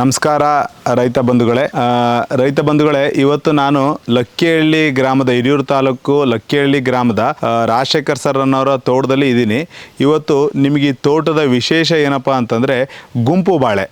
ನಮಸ್ಕಾರ, ರೈತ ಬಂಧುಗಳೇ. ರೈತ ಬಂಧುಗಳೇ, ಇವತ್ತು ನಾನು ಲಕ್ಕಿಹಳ್ಳಿ ಗ್ರಾಮದ ಹಿರಿಯೂರು ತಾಲೂಕು ಲಕ್ಕಿಹಳ್ಳಿ ಗ್ರಾಮದ ರಾಜಶೇಖರ್ ಸರ್ ಅನ್ನೋರ ತೋಟದಲ್ಲಿ ಇದ್ದೀನಿ. ಇವತ್ತು ನಿಮಗೆ ಈ ತೋಟದ ವಿಶೇಷ ಏನಪ್ಪ ಅಂತಂದರೆ ಗುಂಪು ಬಾಳೆ.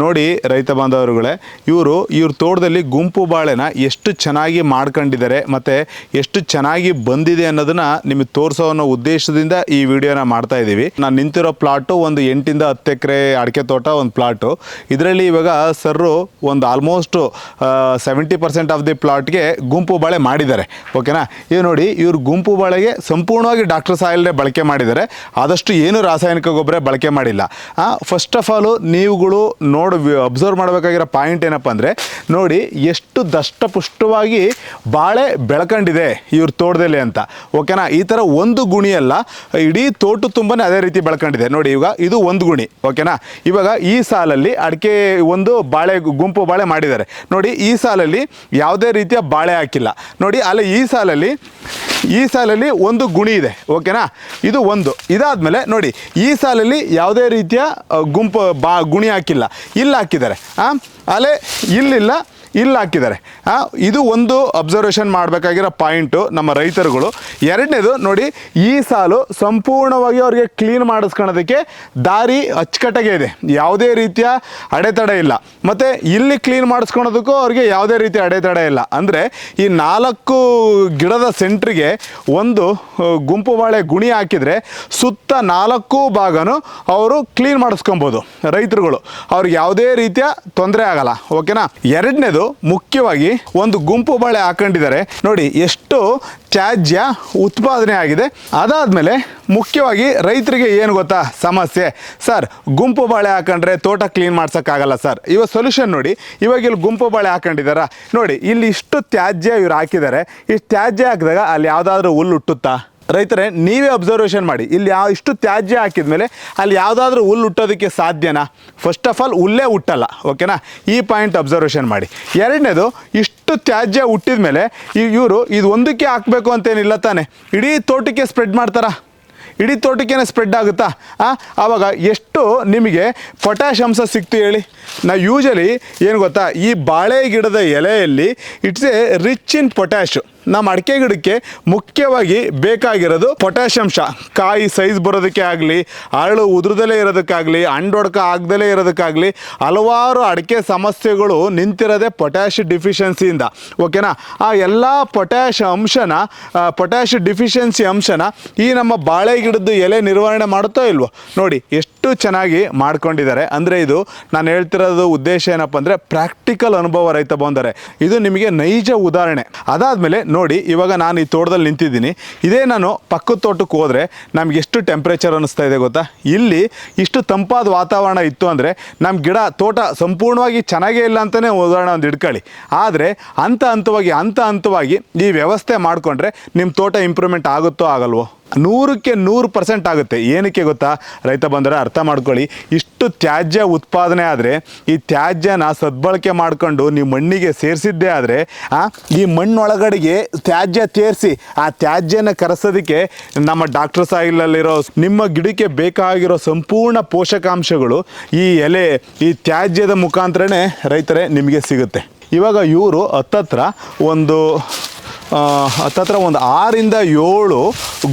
ನೋಡಿ ರೈತ ಬಾಂಧವರುಗಳೇ, ಇವರು ಇವ್ರ ತೋಟದಲ್ಲಿ ಗುಂಪು ಬಾಳೆನ ಎಷ್ಟು ಚೆನ್ನಾಗಿ ಮಾಡ್ಕೊಂಡಿದ್ದಾರೆ ಮತ್ತು ಎಷ್ಟು ಚೆನ್ನಾಗಿ ಬಂದಿದೆ ಅನ್ನೋದನ್ನು ನಿಮಗೆ ತೋರಿಸೋ ಅನ್ನೋ ಉದ್ದೇಶದಿಂದ ಈ ವಿಡಿಯೋನ ಮಾಡ್ತಾ ಇದ್ದೀವಿ. ನಾನು ನಿಂತಿರೋ ಪ್ಲಾಟು ಒಂದು ಎಂಟಿಂದ ಹತ್ತು ಎಕರೆ ಅಡಿಕೆ ತೋಟ ಒಂದು ಪ್ಲಾಟು. ಇದರಲ್ಲಿ ಇವಾಗ ಸರ್ರು ಒಂದು almost seventy percent of the ಪ್ಲಾಟ್ಗೆ ಗುಂಪು ಬಾಳೆ ಮಾಡಿದ್ದಾರೆ. ಓಕೆನಾ? ಇದು ನೋಡಿ, ಇವರು ಗುಂಪು ಬಾಳೆಗೆ ಸಂಪೂರ್ಣವಾಗಿ ಡಾಕ್ಟರ್ ಸಾಯಿಲ್ನೇ ಬಳಕೆ ಮಾಡಿದ್ದಾರೆ. ಆದಷ್ಟು ಏನು ರಾಸಾಯನಿಕ ಗೊಬ್ಬರ ಬಳಕೆ ಮಾಡಿಲ್ಲ. ಫಸ್ಟ್ ಆಫ್ ಆಲು ನೀವುಗಳು ನೋಡ್ ಅಬ್ಸರ್ವ್ ಮಾಡಬೇಕಾಗಿರೋ ಪಾಯಿಂಟ್ ಏನಪ್ಪ ಅಂದರೆ, ನೋಡಿ ಎಷ್ಟು ದಷ್ಟಪುಷ್ಟವಾಗಿ ಬಾಳೆ ಬೆಳ್ಕೊಂಡಿದೆ ಇವ್ರ ತೋಟದಲ್ಲಿ ಅಂತ. ಓಕೆನಾ ಈ ಥರ ಒಂದು ಗುಣಿಯಲ್ಲ, ಇಡೀ ತೋಟ ತುಂಬನೇ ಅದೇ ರೀತಿ ಬೆಳ್ಕೊಂಡಿದೆ. ನೋಡಿ ಇವಾಗ ಇದು ಒಂದು ಗುಣಿ. ಓಕೆನಾ ಇವಾಗ ಈ ಸಾಲಲ್ಲಿ ಅಡಿಕೆ ಒಂದು ಬಾಳೆ ಗುಂಪು ಬಾಳೆ ಮಾಡಿದ್ದಾರೆ. ನೋಡಿ ಈ ಸಾಲಲ್ಲಿ ಯಾವುದೇ ರೀತಿಯ ಬಾಳೆ ಹಾಕಿಲ್ಲ. ನೋಡಿ ಅಲ್ಲ ಈ ಸಾಲಲ್ಲಿ ಈ ಸಾಲಲ್ಲಿ ಒಂದು ಗುಣಿ ಇದೆ. ಓಕೆನಾ ಇದು ಒಂದು. ಇದಾದಮೇಲೆ ನೋಡಿ ಈ ಸಾಲಲ್ಲಿ ಯಾವುದೇ ರೀತಿಯ ಗುಂಪು ಬಾ ಗುಣಿ ಹಾಕಿಲ್ಲ. ಇಲ್ಲಿ ಹಾಕಿದ್ದಾರೆ. ಹಾಂ ಅಲೆ ಇಲ್ಲಿಲ್ಲ. ಇಲ್ಲಿ ಹಾಕಿದ್ದಾರೆ. ಇದು ಒಂದು ಅಬ್ಸರ್ವೇಷನ್ ಮಾಡಬೇಕಾಗಿರೋ ಪಾಯಿಂಟು ನಮ್ಮ ರೈತರುಗಳು. ಎರಡನೇದು ನೋಡಿ, ಈ ಸಾಲು ಸಂಪೂರ್ಣವಾಗಿ ಅವರಿಗೆ ಕ್ಲೀನ್ ಮಾಡಿಸ್ಕೊಳೋದಕ್ಕೆ ದಾರಿ ಅಚ್ಚುಕಟ್ಟಾಗೆ ಇದೆ. ಯಾವುದೇ ರೀತಿಯ ಅಡೆತಡೆ ಇಲ್ಲ. ಮತ್ತು ಇಲ್ಲಿ ಕ್ಲೀನ್ ಮಾಡಿಸ್ಕೊಳೋದಕ್ಕೂ ಅವ್ರಿಗೆ ಯಾವುದೇ ರೀತಿಯ ಅಡೆತಡೆ ಇಲ್ಲ. ಅಂದರೆ ಈ ನಾಲ್ಕು ಗಿಡದ ಸೆಂಟ್ರಿಗೆ ಒಂದು ಗುಂಪು ಬಾಳೆ ಗುಣಿ ಹಾಕಿದರೆ ಸುತ್ತ ನಾಲ್ಕು ಭಾಗನೂ ಅವರು ಕ್ಲೀನ್ ಮಾಡಿಸ್ಕೊಬೋದು ರೈತರುಗಳು. ಅವ್ರಿಗೆ ಯಾವುದೇ ರೀತಿಯ ತೊಂದರೆ ಆಗಲ್ಲ. ಓಕೆನಾ? ಎರಡನೇದು ಮುಖ್ಯವಾಗಿ ಒಂದು ಗುಂಪು ಬಳೆ ಹಾಕೊಂಡಿದ್ದಾರೆ. ನೋಡಿ, ಎಷ್ಟು ತ್ಯಾಜ್ಯ ಉತ್ಪಾದನೆ ಆಗಿದೆ. ಅದಾದಮೇಲೆ ಮುಖ್ಯವಾಗಿ ರೈತರಿಗೆ ಏನು ಗೊತ್ತಾ? ಸಮಸ್ಯೆ. ಸರ್, ಗುಂಪು ಬಾಳೆ ಹಾಕೊಂಡ್ರೆ ತೋಟ ಕ್ಲೀನ್ ಮಾಡ್ಸೋಕ್ಕಾಗಲ್ಲ ಸರ್. ಇವಾಗ ಸೊಲ್ಯೂಷನ್ ನೋಡಿ, ಇವಾಗ ಇಲ್ಲಿ ಗುಂಪು ಬಾಳೆ ಹಾಕೊಂಡಿದ್ದಾರಾ? ನೋಡಿ, ಇಲ್ಲಿ ಇಷ್ಟು ತ್ಯಾಜ್ಯ ಇವ್ರು ಹಾಕಿದ್ದಾರೆ. ಈ ತ್ಯಾಜ್ಯ ಹಾಕಿದಾಗ ಅಲ್ಲಿ ಯಾವುದಾದ್ರೂ ಹುಲ್ಲು ಹುಟ್ಟುತ್ತಾ? ರೈತರೇ ನೀವೇ ಅಬ್ಸರ್ವೇಷನ್ ಮಾಡಿ. ಇಲ್ಲಿ ಯಾವ ಇಷ್ಟು ತ್ಯಾಜ್ಯ ಹಾಕಿದ್ಮೇಲೆ ಅಲ್ಲಿ ಯಾವುದಾದ್ರೂ ಹುಲ್ಲು ಹುಟ್ಟೋದಕ್ಕೆ ಸಾಧ್ಯನಾ? ಫಸ್ಟ್ ಆಫ್ ಆಲ್ ಹುಲ್ಲೇ ಹುಟ್ಟಲ್ಲ ಓಕೆನಾ ಈ ಪಾಯಿಂಟ್ ಅಬ್ಸರ್ವೇಷನ್ ಮಾಡಿ. ಎರಡನೇದು ಇಷ್ಟು ತ್ಯಾಜ್ಯ ಹುಟ್ಟಿದ ಮೇಲೆ ಇವರು ಇದು ಒಂದಕ್ಕೆ ಹಾಕಬೇಕು ಅಂತೇನಿಲ್ಲ ತಾನೆ. ಇಡೀ ತೋಟಕ್ಕೆ ಸ್ಪ್ರೆಡ್ ಮಾಡ್ತಾರಾ? ಇಡೀ ತೋಟಕ್ಕೇನೆ ಸ್ಪ್ರೆಡ್ ಆಗುತ್ತಾ? ಆ, ಆವಾಗ ಎಷ್ಟು ನಿಮಗೆ ಪೊಟ್ಯಾಶ್ ಅಂಶ ಸಿಕ್ತು ಹೇಳಿ? ನಾ ಯೂಶಲಿ ಏನು ಗೊತ್ತಾ ಈ ಬಾಳೆ ಗಿಡದ ಎಲೆಯಲ್ಲಿ it's a rich in potash ನಮ್ಮ ಅಡಿಕೆ ಗಿಡಕ್ಕೆ ಮುಖ್ಯವಾಗಿ ಬೇಕಾಗಿರೋದು ಪೊಟ್ಯಾಷಿಯಂಶ ಕಾಯಿ ಸೈಜ್ ಬರೋದಕ್ಕೆ ಆಗಲಿ ಅರಳು ಉದುರದಲ್ಲೇ ಇರೋದಕ್ಕಾಗಲಿ, ಅಂಡೊಡ್ಕ ಆಗದಲ್ಲೇ ಇರೋದಕ್ಕಾಗಲಿ, ಹಲವಾರು ಅಡಿಕೆ ಸಮಸ್ಯೆಗಳು ನಿಂತಿರೋದೇ ಪೊಟ್ಯಾಷ್ ಡಿಫಿಷಿಯನ್ಸಿಯಿಂದ. ಓಕೆನಾ? ಆ ಎಲ್ಲ ಪೊಟ್ಯಾಷ್ ಅಂಶನ ಪೊಟ್ಯಾಷ್ ಡಿಫಿಷಿಯನ್ಸಿ ಅಂಶನ ಈ ನಮ್ಮ ಬಾಳೆ ಗಿಡದ ಎಲೆ ನಿರ್ವಹಣೆ ಮಾಡುತ್ತೋ ಇಲ್ವೋ? ನೋಡಿ, ಎಷ್ಟು ಚೆನ್ನಾಗಿ ಮಾಡ್ಕೊಂಡಿದ್ದಾರೆ. ಅಂದರೆ ಇದು ನಾನು ಹೇಳ್ತಿರೋದು ಉದ್ದೇಶ ಏನಪ್ಪ ಅಂದರೆ, ಪ್ರಾಕ್ಟಿಕಲ್ ಅನುಭವ ರೈತ ಬಂದರೆ. ಇದು ನಿಮಗೆ ನೈಜ ಉದಾಹರಣೆ. ಅದಾದಮೇಲೆ ನೋಡಿ, ಇವಾಗ ನಾನು ಈ ತೋಟದಲ್ಲಿ ನಿಂತಿದ್ದೀನಿ. ಇದೇ ನಾನು ಪಕ್ಕದ ತೋಟಕ್ಕೆ ಹೋದರೆ ನಮ್ಗೆ ಎಷ್ಟು ಟೆಂಪ್ರೇಚರ್ ಅನ್ನಿಸ್ತಾ ಇದೆ ಗೊತ್ತಾ? ಇಲ್ಲಿ ಇಷ್ಟು ತಂಪಾದ ವಾತಾವರಣ ಇತ್ತು ಅಂದರೆ ನಮ್ಮ ಗಿಡ, ತೋಟ ಸಂಪೂರ್ಣವಾಗಿ ಚೆನ್ನಾಗೇ ಇಲ್ಲ ಅಂತಲೇ ಉದಾಹರಣೆ ಒಂದು ಇಟ್ಕೊಳ್ಳಿ ಆದರೆ ಹಂತ ಹಂತವಾಗಿ ಹಂತ ಹಂತವಾಗಿ ಈ ವ್ಯವಸ್ಥೆ ಮಾಡಿಕೊಂಡ್ರೆ ನಿಮ್ಮ ತೋಟ ಇಂಪ್ರೂವ್ಮೆಂಟ್ ಆಗುತ್ತೋ ಆಗಲ್ವೋ? ನೂರಕ್ಕೆ ನೂರು ಪರ್ಸೆಂಟ್ ಆಗುತ್ತೆ. ಏನಕ್ಕೆ ಗೊತ್ತಾ? ರೈತ ಬಂದರೆ ಅರ್ಥ ಮಾಡ್ಕೊಳ್ಳಿ. ಇಷ್ಟು ತ್ಯಾಜ್ಯ ಉತ್ಪಾದನೆ ಆದರೆ, ಈ ತ್ಯಾಜ್ಯನ ಸದ್ಬಳಕೆ ಮಾಡ್ಕೊಂಡು ನೀವು ಮಣ್ಣಿಗೆ ಸೇರಿಸಿದ್ದೇ ಆದರೆ ಈ ಮಣ್ಣೊಳಗಡೆಗೆ ತ್ಯಾಜ್ಯ ತೇರಿಸಿ ಆ ತ್ಯಾಜ್ಯನ ಕರೆಸೋದಕ್ಕೆ ನಮ್ಮ ಡಾಕ್ಟರ್ ಸಾಯಿಲಲ್ಲಿರೋ ನಿಮ್ಮ ಗಿಡಕ್ಕೆ ಬೇಕಾಗಿರೋ ಸಂಪೂರ್ಣ ಪೋಷಕಾಂಶಗಳು ಈ ಎಲೆ, ಈ ತ್ಯಾಜ್ಯದ ಮುಖಾಂತರನೇ ರೈತರೇ ನಿಮಗೆ ಸಿಗುತ್ತೆ. ಇವಾಗ ಇವರು ಹತ್ತತ್ರ ಒಂದು ಹತ್ತತ್ರ ಒಂದು ಆರಿಂದ ಏಳು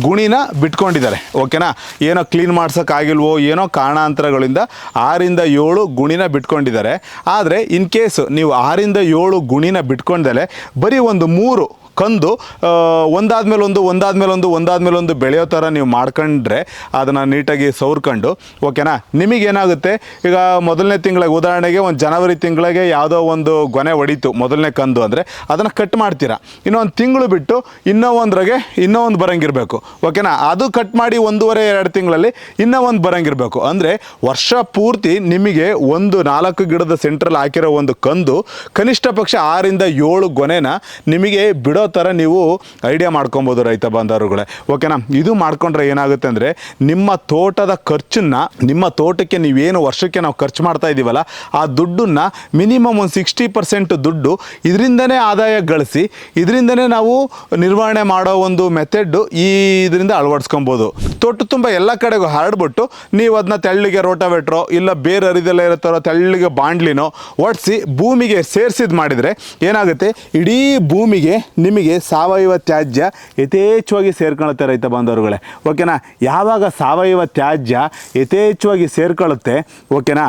ಗುಣಿನ ಬಿಟ್ಕೊಂಡಿದ್ದಾರೆ, ಓಕೆನಾ? ಏನೋ ಕ್ಲೀನ್ ಮಾಡ್ಸೋಕ್ಕಾಗಿಲ್ವೋ ಏನೋ ಕಾರಣಾಂತರಗಳಿಂದ ಆರಿಂದ ಏಳು ಗುಣಿನ ಬಿಟ್ಕೊಂಡಿದ್ದಾರೆ. ಆದರೆ ಇನ್ ಕೇಸ್ ನೀವು ಆರಿಂದ ಏಳು ಗುಣಿನ ಬಿಟ್ಕೊಂಡಲೆ ಬರೀ ಒಂದು ಮೂರು ಕಂದು ಒಂದಾದ್ಮೇಲೆ ಒಂದು ಒಂದಾದ್ಮೇಲೆ ಒಂದು ಒಂದಾದ್ಮೇಲೆ ಒಂದು ಬೆಳೆಯೋ ಥರ ನೀವು ಮಾಡ್ಕೊಂಡ್ರೆ ಅದನ್ನು ನೀಟಾಗಿ ಸೌರ್ಕೊಂಡು ಓಕೆನಾ? ನಿಮಗೇನಾಗುತ್ತೆ? ಈಗ ಮೊದಲನೇ ತಿಂಗಳಿಗೆ, ಉದಾಹರಣೆಗೆ ಒಂದು ಜನವರಿ ತಿಂಗಳಿಗೆ ಯಾವುದೋ ಒಂದು ಗೊನೆ ಹೊಡಿತು ಮೊದಲನೇ ಕಂದು ಅಂದರೆ, ಅದನ್ನು ಕಟ್ ಮಾಡ್ತೀರಾ? ಇನ್ನೊಂದು ತಿಂಗಳು ಬಿಟ್ಟು ಇನ್ನೂ ಒಂದ್ರಾಗೆ ಇನ್ನೂ ಒಂದು ಬರಂಗಿರಬೇಕು, ಓಕೆನಾ? ಅದು ಕಟ್ ಮಾಡಿ ಒಂದೂವರೆ, ಎರಡು ತಿಂಗಳಲ್ಲಿ ಇನ್ನೂ ಒಂದು ಬರಂಗಿರಬೇಕು. ಅಂದರೆ ವರ್ಷ ಪೂರ್ತಿ ನಿಮಗೆ ಒಂದು ನಾಲ್ಕು ಗಿಡದ ಸೆಂಟ್ರಲ್ಲಿ ಹಾಕಿರೋ ಒಂದು ಕಂದು ಕನಿಷ್ಠ ಪಕ್ಷ ಆರಿಂದ ಏಳು ಗೊನೆನ ನಿಮಗೆ ಬಿಡೋ ಥರ ನೀವು ಐಡಿಯಾ ಮಾಡ್ಕೊಬೋದು ರೈತ ಬಾಂಧವರುಗಳೇ. ಓಕೆನಾ ಇದು ಮಾಡ್ಕೊಂಡ್ರೆ ಏನಾಗುತ್ತೆ ಅಂದರೆ ನಿಮ್ಮ ತೋಟದ ಖರ್ಚನ್ನ, ನಿಮ್ಮ ತೋಟಕ್ಕೆ ನೀವೇನು ವರ್ಷಕ್ಕೆ ನಾವು ಖರ್ಚು ಮಾಡ್ತಾ ಇದ್ದೀವಲ್ಲ ಆ ದುಡ್ಡನ್ನು ಮಿನಿಮಮ್ ಒಂದು ಸಿಕ್ಸ್ಟಿ ಪರ್ಸೆಂಟ್ ದುಡ್ಡು ಇದರಿಂದನೇ ಆದಾಯ ಗಳಿಸಿ, ಇದರಿಂದನೇ ನಾವು ನಿರ್ವಹಣೆ ಮಾಡೋ ಒಂದು ಮೆಥಡ್ ಈ ಇದರಿಂದ ಅಳವಡಿಸ್ಕೊಬೋದು. ತೋಟ ತುಂಬ ಎಲ್ಲ ಕಡೆಗೂ ಹರಡ್ಬಿಟ್ಟು ನೀವು ಅದನ್ನ ತೆಳ್ಳಿಗೆ ರೋಟಾವೆಟ್ರೋ ಇಲ್ಲ ಬೇರೆ ಹರಿದೆಲ್ಲ ಇರುತ್ತಾರೋ ತೆಳ್ಳಿಗೆ ಬಾಂಡ್ಲಿನೋ ಒಡ್ಸಿ ಭೂಮಿಗೆ ಸೇರಿಸಿದ್ ಮಾಡಿದರೆ ಏನಾಗುತ್ತೆ? ಇಡೀ ಭೂಮಿಗೆ ನಿಮಗೆ ಸಾವಯವ ತ್ಯಾಜ್ಯ ಯಥೇಚ್ಛವಾಗಿ ಸೇರ್ಕೊಳ್ಳುತ್ತೆ ರೈತ ಬಾಂಧವರುಗಳೇ. ಓಕೆನಾ? ಯಾವಾಗ ಸಾವಯವ ತ್ಯಾಜ್ಯ ಯಥೇಚ್ಛವಾಗಿ ಸೇರ್ಕೊಳ್ಳುತ್ತೆ? ಓಕೆನಾ?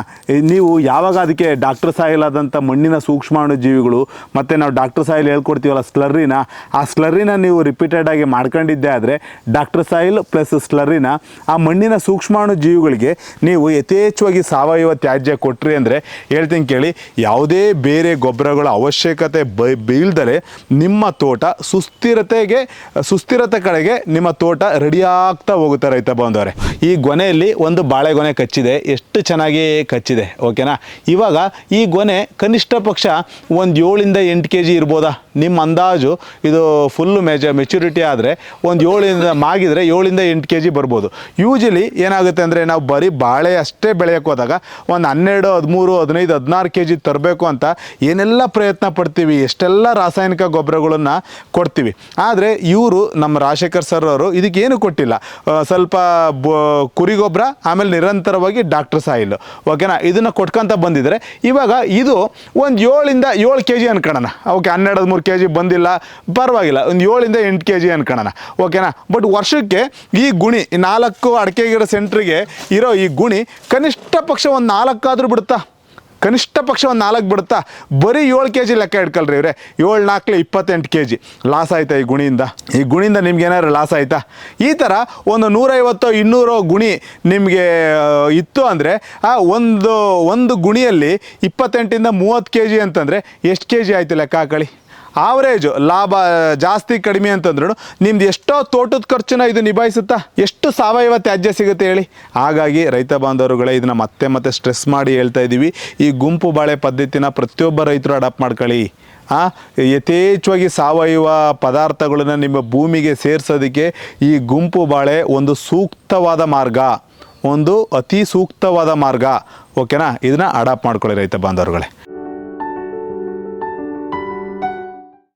ನೀವು ಯಾವಾಗ ಅದಕ್ಕೆ ಡಾಕ್ಟರ್ ಸಾಯಿಲ್ ಮಣ್ಣಿನ ಸೂಕ್ಷ್ಮಾಣು ಜೀವಿಗಳು ಮತ್ತು ನಾವು ಡಾಕ್ಟರ್ ಸಾಯಿಲ್ ಹೇಳ್ಕೊಡ್ತೀವಲ್ಲ ಸ್ಲರ್ರಿನ ಆ ಸ್ಲರ್ರಿನ ನೀವು ರಿಪೀಟೆಡ್ ಆಗಿ ಮಾಡ್ಕೊಂಡಿದ್ದೆ ಆದರೆ ಡಾಕ್ಟರ್ ಸಾಯಿಲ್ ಪ್ಲಸ್ ಸ್ಲರ್ರಿನ ಆ ಮಣ್ಣಿನ ಸೂಕ್ಷ್ಮಾಣು ಜೀವಿಗಳಿಗೆ ನೀವು ಯಥೇಚ್ಛವಾಗಿ ಸಾವಯವ ತ್ಯಾಜ್ಯ ಕೊಟ್ರಿ ಅಂದರೆ ಹೇಳ್ತೀನಿ ಕೇಳಿ, ಯಾವುದೇ ಬೇರೆ ಗೊಬ್ಬರಗಳ ಅವಶ್ಯಕತೆ ಬೈ ಬೀಳ್ದರೆ ನಿಮ್ಮ ತೋಟ ಸುಸ್ಥಿರತೆಗೆ, ಸುಸ್ಥಿರತೆ ಕಡೆಗೆ ನಿಮ್ಮ ತೋಟ ರೆಡಿಯಾಗ್ತಾ ಹೋಗುತ್ತೆ ರೈತ ಬಾಂಧವರೇ. ಈ ಗೊನೆಯಲ್ಲಿ ಒಂದು ಬಾಳೆಗೊನೆ ಕಚ್ಚಿದೆ. ಎಷ್ಟು ಚೆನ್ನಾಗಿ ಕಚ್ಚಿದೆ, ಓಕೆನಾ? ಇವಾಗ ಈ ಗೊನೆ ಕನಿಷ್ಠ ಪಕ್ಷ ಒಂದು ಏಳಿಂದ ಎಂಟು ಕೆ ಜಿ ಇರ್ಬೋದಾ? ನಿಮ್ಮ ಅಂದಾಜು ಇದು ಫುಲ್ಲು ಮೆಜ ಮೆಚುರಿಟಿ ಆದರೆ ಒಂದು ಏಳಿಂದ ಮಾಗಿದರೆ ಏಳಿಂದ ಎಂಟು ಕೆ ಜಿ ಬರ್ಬೋದು. ಯೂಶಲಿ ಏನಾಗುತ್ತೆ ಅಂದರೆ ನಾವು ಬರೀ ಬಾಳೆ ಅಷ್ಟೇ ಬೆಳೆಯೋಕೆ ಹೋದಾಗ ಒಂದು ಹನ್ನೆರಡು, ಹದಿಮೂರು, ಹದಿನೈದು, ಹದಿನಾರು ಕೆ ಜಿ ತರಬೇಕು ಅಂತ ಏನೆಲ್ಲ ಪ್ರಯತ್ನ ಪಡ್ತೀವಿ, ಎಷ್ಟೆಲ್ಲ ರಾಸಾಯನಿಕ ಗೊಬ್ಬರಗಳನ್ನು ಕೊಡ್ತೀವಿ. ಆದರೆ ಇವರು ನಮ್ಮ ರಾಜಶೇಖರ್ ಸರ್ ಅವರು ಇದಕ್ಕೇನು ಕೊಟ್ಟಿಲ್ಲ. ಸ್ವಲ್ಪ ಬ ಕುರಿ ಗೊಬ್ಬರ ಆಮೇಲೆ ನಿರಂತರವಾಗಿ ಡಾಕ್ಟರ್ ಸಾಯಿಲ್ ಓಕೆನಾ? ಇದನ್ನು ಕೊಟ್ಕೊಂತ ಬಂದಿದ್ದಾರೆ ಇವಾಗ ಇದು ಒಂದು ಏಳಿಂದ ಏಳು ಕೆ ಜಿ ಅನ್ಕೊಳ್ಳೋಣ ಓಕೆ ಹನ್ನೆರಡು ಹದಿಮೂರು ಕೆ ಜಿ ಬಂದಿಲ್ಲ, ಪರವಾಗಿಲ್ಲ. ಒಂದು ಏಳಿಂದ ಎಂಟು ಕೆ ಜಿ ಅನ್ಕೊಳ್ಳೋಣ ಓಕೆನಾ? ಬಟ್ ವರ್ಷಕ್ಕೆ ಈ ಗುಣಿ ನಾಲ್ಕು ಅಡಿಕೆ ಗಿಡ ಸೆಂಟ್ರಿಗೆ ಇರೋ ಈ ಗುಣಿ ಕನಿಷ್ಠ ಪಕ್ಷ ಒಂದು ನಾಲ್ಕಾದರೂ ಬಿಡುತ್ತಾ? ಕನಿಷ್ಠ ಪಕ್ಷ ಒಂದು ನಾಲ್ಕು ಬಿಡುತ್ತಾ? ಬರೀ ಏಳು ಕೆ ಜಿ ಲೆಕ್ಕ ಇಟ್ಕೊಳ್ರಿ ಇವ್ರೆ. ಏಳು ನಾಲ್ಕು ಇಪ್ಪತ್ತೆಂಟು ಕೆ ಜಿ ಲಾಸ್ ಆಯ್ತಾ ಈ ಗುಣಿಯಿಂದ? ಈ ಗುಣಿಯಿಂದ ನಿಮ್ಗೆ ಏನಾದ್ರು ಲಾಸ್ ಆಯ್ತಾ? ಈ ಥರ ಒಂದು ನೂರೈವತ್ತು ಇನ್ನೂರು ಗುಣಿ ನಿಮಗೆ ಇತ್ತು ಅಂದರೆ, ಆ, ಒಂದು ಒಂದು ಗುಣಿಯಲ್ಲಿ ಇಪ್ಪತ್ತೆಂಟಿಂದ ಮೂವತ್ತು ಕೆ ಜಿ ಅಂತಂದರೆ ಎಷ್ಟು ಕೆ ಜಿ ಆಯಿತು ಲೆಕ್ಕ ಹಾಕೊಳ್ಳಿ ಆವ್ರೇಜು ಲಾಭ ಜಾಸ್ತಿ ಕಡಿಮೆ ಅಂತಂದ್ರೂ ನಿಮ್ದು ಎಷ್ಟೋ ತೋಟದ ಖರ್ಚನ್ನ ಇದು ನಿಭಾಯಿಸುತ್ತಾ? ಎಷ್ಟು ಸಾವಯವ ತ್ಯಾಜ್ಯ ಸಿಗುತ್ತೆ ಹೇಳಿ? ಹಾಗಾಗಿ ರೈತ ಬಾಂಧವರುಗಳೇ, ಇದನ್ನ ಮತ್ತೆ ಮತ್ತೆ ಸ್ಟ್ರೆಸ್ ಮಾಡಿ ಹೇಳ್ತಾ ಇದ್ದೀವಿ ಈ ಗುಂಪು ಬಾಳೆ ಪದ್ಧತಿನ ಪ್ರತಿಯೊಬ್ಬ ರೈತರು ಅಡಾಪ್ಟ್ ಮಾಡ್ಕೊಳ್ಳಿ. ಆ, ಯಥೇಚ್ಛವಾಗಿ ಸಾವಯವ ಪದಾರ್ಥಗಳನ್ನ ನಿಮ್ಮ ಭೂಮಿಗೆ ಸೇರಿಸೋದಕ್ಕೆ ಈ ಗುಂಪು ಬಾಳೆ ಒಂದು ಸೂಕ್ತವಾದ ಮಾರ್ಗ. ಒಂದು ಅತಿ ಸೂಕ್ತವಾದ ಮಾರ್ಗ. ಓಕೆನಾ ಇದನ್ನ ಅಡಾಪ್ಟ್ ಮಾಡ್ಕೊಳ್ಳಿ ರೈತ ಬಾಂಧವರುಗಳೇ.